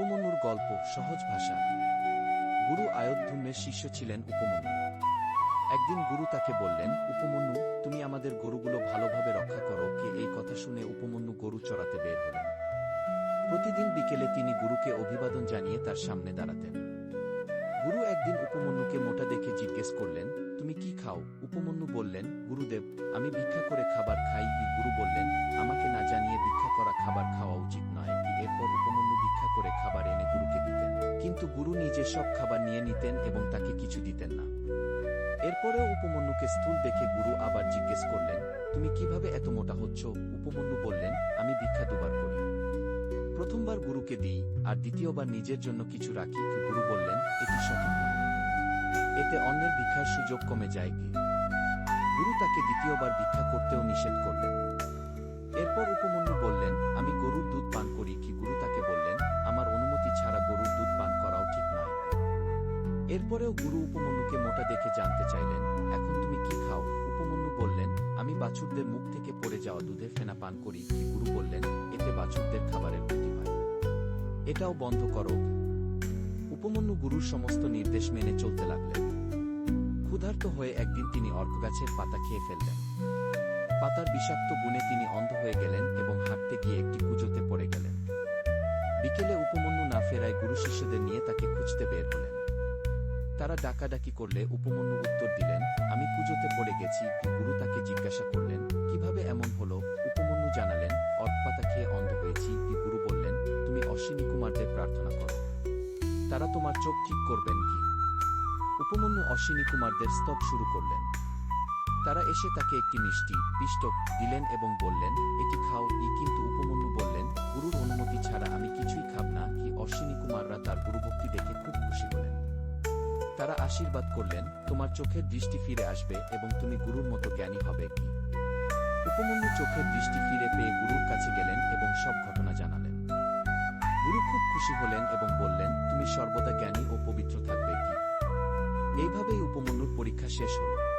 উপমন্যুর গল্প, সহজ ভাষা। গুরু আয়োধ্যুমের শিষ্য ছিলেন উপমন্যু। একদিন গুরু তাকে বললেন, উপমন্যু, তুমি আমাদের গরুগুলো ভালোভাবে রক্ষা করো কে এই কথা শুনে উপমন্যু গরু চড়াতে বের হলেন। প্রতিদিন বিকেলে তিনি গুরুকে অভিবাদন জানিয়ে তার সামনে দাঁড়াতেন। গুরু একদিন উপমন্যুকে মোটা দেখে জিজ্ঞেস করলেন, তুমি কি খাও? উপমন্যু বললেন, গুরুদেব, আমি ভিক্ষা করে খাবার খাই। গুরু বললেন, আমাকে না জানিয়ে কিন্তু গুরু নিজে সব খাবার নিয়ে নিতেন এবং তাকে কিছু দিতেন না। এরপরেও উপমন্যুকে স্থূল দেখে গুরু আবার জিজ্ঞেস করলেন, তুমি কীভাবে এত মোটা হচ্ছ? উপমন্যু বললেন, আমি ভিক্ষা দুবার করি। প্রথমবার গুরুকে দিই আর দ্বিতীয়বার নিজের জন্য কিছু রাখি। গুরু বললেন, এটি সঠিক এতে অন্যের ভিক্ষার সুযোগ কমে যায় কি গুরু তাকে দ্বিতীয়বার ভিক্ষা করতেও নিষেধ করলেন। এরপর উপমন্যু বললেন, আমি গরুর এরপরেও গুরু উপমন্যুকে মোটা দেখে জানতে চাইলেন, এখন তুমি কি খাও? উপমন্যু বললেন, আমি বাছুরদের মুখ থেকে পড়ে যাওয়া দুধের ফেনা পান করি। গুরু বললেন, এতে বাছুরদের খাবারের ক্ষতি হয়। এটাও বন্ধ করো। উপমন্যু গুরুর সমস্ত নির্দেশ মেনে চলতে লাগলেন। ক্ষুধার্ত হয়ে একদিন তিনি অর্কগাছের পাতা খেয়ে ফেললেন। পাতার বিষাক্ত গুণে তিনি অন্ধ হয়ে গেলেন এবং হাঁটতে গিয়ে একটি কুজোতে পড়ে গেলেন। বিকেলে উপমন্যু না ফেরায় গুরু শিষ্যদের নিয়ে তাকে খুঁজতে বের হলেন। তারা ডাকাডাকি করলে উপমন্যু উত্তর দিলেন, আমি পুজোতে পড়ে গেছি গুরু তাকে জিজ্ঞাসা করলেন, কীভাবে এমন হলো? উপমন্যু জানালেন, অর্কপাতা খেয়ে অন্ধ হয়েছি গুরু বললেন, তুমি অশ্বিনী কুমারদের প্রার্থনা করো। তারা তোমার চোখ ঠিক করবেন কি? উপমন্যু অশ্বিনী কুমারদের স্তব শুরু করলেন। তারা এসে তাকে একটি মিষ্টি, পিষ্টক দিলেন এবং বললেন, এটি খাও। ই কিন্তু উপমন্যু বললেন, গুরুর অনুমতি ছাড়া আমি কিছুই খাব না, কি অশ্বিনী কুমাররা তার গুরুভক্তি তারা আশীর্বাদ করলেন, তোমার চোখের দৃষ্টি ফিরে আসবে এবং তুমি গুরুর মতো জ্ঞানী হবে। কি উপমন্যু চোখের দৃষ্টি ফিরে পেয়ে গুরুর কাছে গেলেন এবং সব ঘটনা জানালেন। গুরু খুব খুশি হলেন এবং বললেন, তুমি সর্বদা জ্ঞানী ও পবিত্র থাকবে কি? এইভাবেই উপমন্যুর পরীক্ষা শেষ হল।